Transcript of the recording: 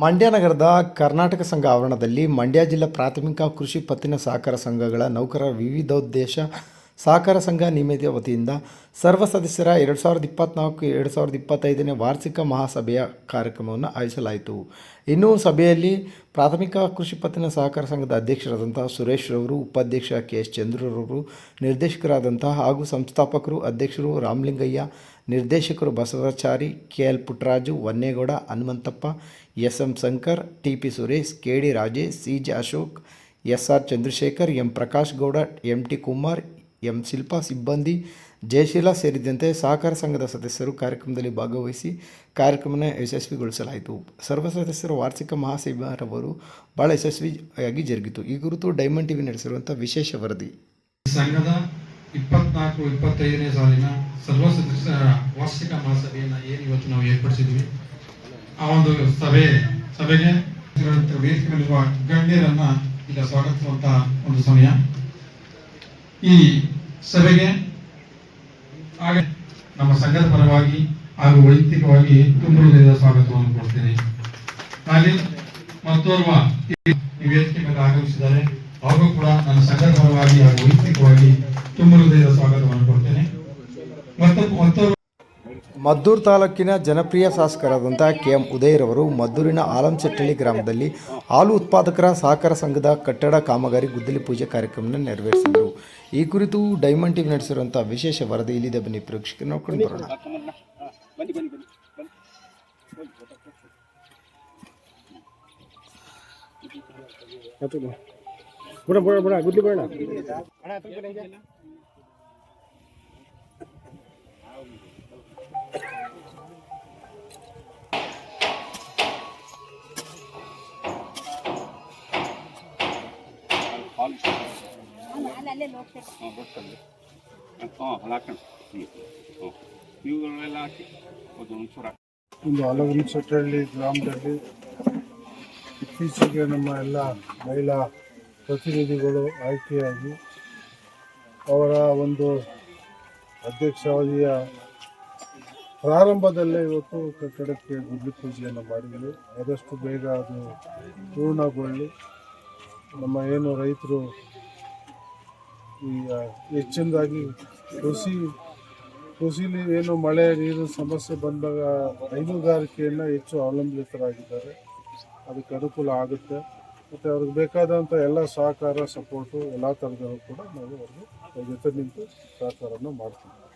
ಮಂಡ್ಯ ನಗರದ ಕರ್ನಾಟಕ ಸಂಘ ಆವರಣದಲ್ಲಿ ಮಂಡ್ಯ ಜಿಲ್ಲಾ ಪ್ರಾಥಮಿಕ ಕೃಷಿ ಪತ್ತಿನ ಸಹಕಾರ ಸಂಘಗಳ ನೌಕರರ ವಿವಿಧೋದ್ದೇಶ ಸಹಕಾರ ಸಂಘ ನಿಯಮಿತ ವತಿಯಿಂದ ಸರ್ವ ಸದಸ್ಯರ ಎರಡು ಸಾವಿರದ ಇಪ್ಪತ್ನಾಲ್ಕು, ಎರಡು ಸಾವಿರದ ಇಪ್ಪತ್ತೈದನೇ ವಾರ್ಷಿಕ ಮಹಾಸಭೆಯ ಕಾರ್ಯಕ್ರಮವನ್ನು ಆಯೋಜಿಸಲಾಯಿತು. ಇನ್ನು ಸಭೆಯಲ್ಲಿ ಪ್ರಾಥಮಿಕ ಕೃಷಿ ಪತ್ತಿನ ಸಹಕಾರ ಸಂಘದ ಅಧ್ಯಕ್ಷರಾದಂತಹ ಸುರೇಶ್ ರವರು, ಉಪಾಧ್ಯಕ್ಷ ಕೆ ಎಸ್ ಚಂದ್ರರವರು, ನಿರ್ದೇಶಕರಾದಂತಹ ಹಾಗೂ ಸಂಸ್ಥಾಪಕರು ಅಧ್ಯಕ್ಷರು ರಾಮಲಿಂಗಯ್ಯ, ನಿರ್ದೇಶಕರು Basavachari K L Puttaraju, Vannegowda, Hanumanthappa, S M Shankar, T P Suresh, K D Rajesh, C J Ashok, S R Chandrashekhar, M Prakash Gowda, M T Kumar M Shilpa ಸಿಬ್ಬಂದಿ ಜಯಶೀಲ ಸೇರಿದಂತೆ ಸಹಕಾರ ಸಂಘದ ಸದಸ್ಯರು ಕಾರ್ಯಕ್ರಮದಲ್ಲಿ ಭಾಗವಹಿಸಿ ಕಾರ್ಯಕ್ರಮನ ಯಶಸ್ವಿಗೊಳಿಸಲಾಯಿತು. ಸರ್ವ ಸದಸ್ಯರ ವಾರ್ಷಿಕ ಮಹಾಸಭಾರವರು ಬಹಳ ಯಶಸ್ವಿಯಾಗಿ ಜರುಗಿತು. ಈ ಕುರಿತು ಡೈಮಂಡ್ ಟಿವಿ ನಡೆಸಿರುವಂಥ ವಿಶೇಷ ವರದಿ. ಸಂಘದ ಇಪ್ಪತ್ನಾಲ್ಕು, ಇಪ್ಪತ್ತೈದನೇ ಸಾಲಿನ ಸರ್ವ ಸದಸ್ಯರ ವಾರ್ಷಿಕ ಮಹಾಸಭೆಯನ್ನು ಏನು ಇವತ್ತು ನಾವು ಏರ್ಪಡಿಸಿದ್ವಿ? ಆ ಒಂದು ಸಭೆ, ಸಭೆಗೆ ವೇದಿಕೆಯಲ್ಲಿರುವ ಗಣ್ಯರನ್ನ ಈಗ ಸ್ವಾಗತಿಸುವಂತಹ ಒಂದು ಸಮಯ. ಈ ಸಭೆಗೆ ಹಾಗೆ ನಮ್ಮ ಸಂಘದ ಪರವಾಗಿ ಹಾಗೂ ವೈಯಕ್ತಿಕವಾಗಿ ತುಂಬ ಸ್ವಾಗತವನ್ನು ಕೊಡ್ತೇನೆ. ಹಾಗೆ ಮತ್ತೋರ್ವ ವೇದಿಕೆ ಮೇಲೆ ಆಗಮಿಸಿದ್ದಾರೆ. ಅವರು ಕೂಡ ನನ್ನ ಸಂಘದ ಪರವಾಗಿ ಹಾಗೂ ವೈಯಕ್ತಿಕವಾಗಿ ತುಂಬ ಸ್ವಾಗತವನ್ನು ಕೊಡ್ತೇನೆ. ಮತ್ತು ಮತ್ತೋರ್ವ ಮದ್ದೂರು ತಾಲೂಕಿನ ಜನಪ್ರಿಯ ಶಾಸಕರಾದಂಥ ಕೆ ಎಂ ಉದಯರವರು ಮದ್ದೂರಿನ ಆಲಂಚಟ್ಟಳ್ಳಿ ಗ್ರಾಮದಲ್ಲಿ ಹಾಲು ಉತ್ಪಾದಕರ ಸಹಕಾರ ಸಂಘದ ಕಟ್ಟಡ ಕಾಮಗಾರಿ ಗುದ್ದಲಿ ಪೂಜೆ ಕಾರ್ಯಕ್ರಮವನ್ನು ನೆರವೇರಿಸಿದರು ಈ ಕುರಿತು ಡೈಮಂಡ್ ಟಿವಿ ನಡೆಸಿರುವಂಥ ವಿಶೇಷ ವರದಿ ಇಲ್ಲಿದೆ ಬನ್ನಿ ಪ್ರೇಕ್ಷಕರು ನೋಡ್ಕೊಂಡು ಬರೋಣ ಹಾಂ ಇವುಗಳೆಲ್ಲ ಹಾಕಿ ಒಂದು ಒಂಚೂರು ಹಾಕಿ ಗ್ರಾಮದಲ್ಲಿ ಇತ್ತೀಚೆಗೆ ನಮ್ಮ ಎಲ್ಲ ಮಹಿಳಾ ಪ್ರತಿನಿಧಿಗಳು ಆಯ್ಕೆಯಾಗಿ ಅವರ ಒಂದು ಅಧ್ಯಕ್ಷಾವಧಿಯ ಪ್ರಾರಂಭದಲ್ಲೇ ಇವತ್ತು ಕಟ್ಟಡಕ್ಕೆ ಗುಡ್ಲಿ ಪೂಜೆಯನ್ನು ಮಾಡಿದ್ವಿ. ಆದಷ್ಟು ಬೇಗ ಅದು ಪೂರ್ಣಗೊಳ್ಳಿ. ನಮ್ಮ ಏನು ರೈತರು ಈಗ ಹೆಚ್ಚಿನದಾಗಿ ಕೃಷಿ, ಕೃಷಿಲಿ ಏನು ಮಳೆ ನೀರು ಸಮಸ್ಯೆ ಬಂದಾಗ ಹೈನುಗಾರಿಕೆಯನ್ನು ಹೆಚ್ಚು ಅವಲಂಬಿತರಾಗಿದ್ದಾರೆ. ಅದಕ್ಕೆ ಅನುಕೂಲ ಆಗುತ್ತೆ. ಮತ್ತು ಅವ್ರಿಗೆ ಬೇಕಾದಂಥ ಎಲ್ಲ ಸಹಕಾರ, ಸಪೋರ್ಟು ಎಲ್ಲ ಥರದವರು ಕೂಡ ನಾವು ಅವ್ರಿಗೆ ಜೊತೆ ನಿಂತು ಸಹಕಾರವನ್ನು ಮಾಡ್ತೀವಿ.